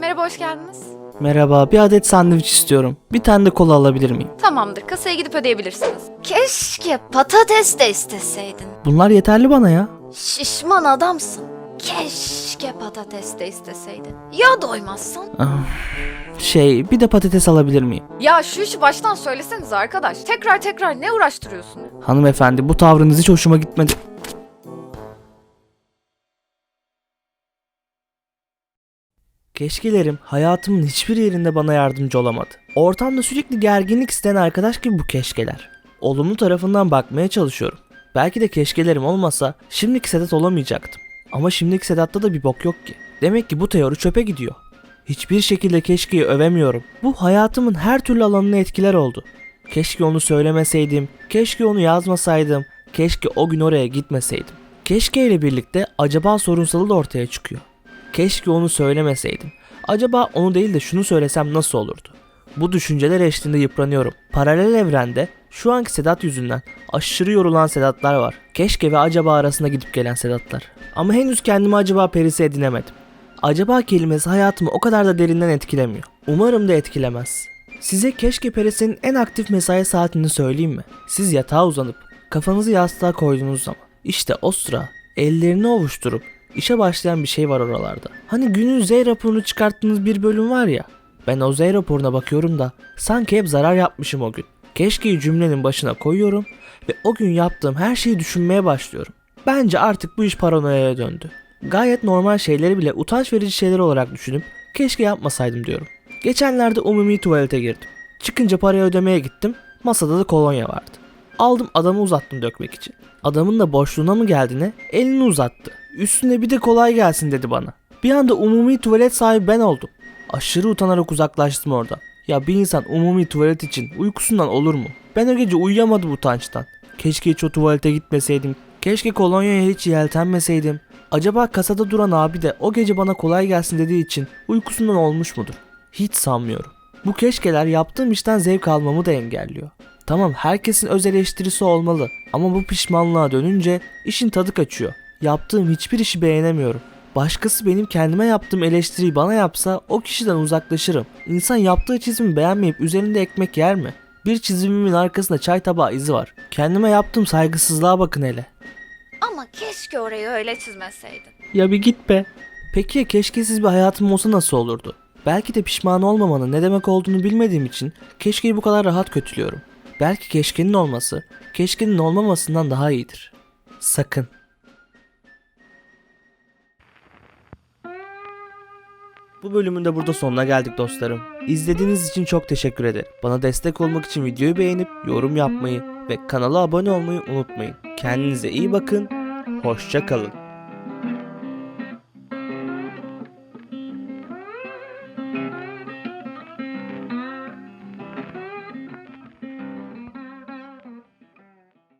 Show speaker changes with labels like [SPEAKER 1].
[SPEAKER 1] Merhaba, hoş geldiniz.
[SPEAKER 2] Merhaba, bir adet sandviç istiyorum. Bir tane de kola alabilir miyim?
[SPEAKER 1] Tamamdır, kasaya gidip ödeyebilirsiniz. Keşke patates de isteseydin.
[SPEAKER 2] Bunlar yeterli bana ya.
[SPEAKER 1] Şişman adamsın. Keşke patates de isteseydin. Ya doymazsan?
[SPEAKER 2] Ah, Şey, bir de patates alabilir miyim?
[SPEAKER 1] Ya şu işi baştan söyleseniz arkadaş. Tekrar tekrar ne uğraştırıyorsun?
[SPEAKER 2] Hanımefendi, bu tavrınız hiç hoşuma gitmedi. Keşkelerim hayatımın hiçbir yerinde bana yardımcı olamadı. Ortamda sürekli gerginlik isteyen arkadaş gibi bu keşkeler. Olumlu tarafından bakmaya çalışıyorum. Belki de keşkelerim olmasa şimdiki Sedat olamayacaktım. Ama şimdiki Sedat'ta da bir bok yok ki. Demek ki bu teori çöpe gidiyor. Hiçbir şekilde keşkeyi övemiyorum. Bu hayatımın her türlü alanına etkiler oldu. Keşke onu söylemeseydim, keşke onu yazmasaydım, keşke o gün oraya gitmeseydim. Keşke ile birlikte acaba sorunsalı da ortaya çıkıyor. Keşke onu söylemeseydim. Acaba onu değil de şunu söylesem nasıl olurdu? Bu düşünceler eşliğinde yıpranıyorum. Paralel evrende şu anki Sedat yüzünden aşırı yorulan Sedatlar var. Keşke ve acaba arasında gidip gelen Sedatlar. Ama henüz kendimi acaba perisi edinemedim. Acaba kelimesi hayatımı o kadar da derinden etkilemiyor. Umarım da etkilemez. Size keşke perisinin en aktif mesai saatini söyleyeyim mi? Siz yatağa uzanıp kafanızı yastığa koyduğunuz zaman işte o sıra ellerini ovuşturup işe başlayan bir şey var oralarda. Hani günün Z raporunu çıkarttığınız bir bölüm var ya. Ben o Z raporuna bakıyorum da sanki hep zarar yapmışım o gün. Keşkeyi cümlenin başına koyuyorum ve o gün yaptığım her şeyi düşünmeye başlıyorum. Bence artık bu iş paranoyaya döndü. Gayet normal şeyleri bile utanç verici şeyler olarak düşünüp keşke yapmasaydım diyorum. Geçenlerde umumi tuvalete girdim. Çıkınca parayı ödemeye gittim. Masada da kolonya vardı. Aldım adamı uzattım dökmek için. Adamın da boşluğuna mı geldi ne? Elini uzattı. Üstüne bir de kolay gelsin dedi bana. Bir anda umumi tuvalet sahibi ben oldum. Aşırı utanarak uzaklaştım oradan. Ya bir insan umumi tuvalet için uykusundan olur mu? Ben o gece uyuyamadım utançtan. Keşke hiç o tuvalete gitmeseydim. Keşke kolonyaya hiç yeltenmeseydim. Acaba kasada duran abi de o gece bana kolay gelsin dediği için uykusundan olmuş mudur? Hiç sanmıyorum. Bu keşkeler yaptığım işten zevk almamı da engelliyor. Tamam herkesin öz eleştirisi olmalı ama bu pişmanlığa dönünce işin tadı kaçıyor. Yaptığım hiçbir işi beğenemiyorum. Başkası benim kendime yaptığım eleştiriyi bana yapsa o kişiden uzaklaşırım. İnsan yaptığı çizimi beğenmeyip üzerinde ekmek yer mi? Bir çizimimin arkasında çay tabağı izi var. Kendime yaptığım saygısızlığa bakın hele.
[SPEAKER 1] Ama keşke orayı öyle çizmeseydin.
[SPEAKER 2] Ya bir git be. Peki ya keşkesiz bir hayatım olsa nasıl olurdu? Belki de pişman olmamanın ne demek olduğunu bilmediğim için keşkeyi bu kadar rahat kötülüyorum. Belki keşkenin olması, keşkenin olmamasından daha iyidir. Sakın. Bu bölümün de burada sonuna geldik dostlarım. İzlediğiniz için çok teşekkür ederim. Bana destek olmak için videoyu beğenip yorum yapmayı ve kanala abone olmayı unutmayın. Kendinize iyi bakın. Hoşça kalın.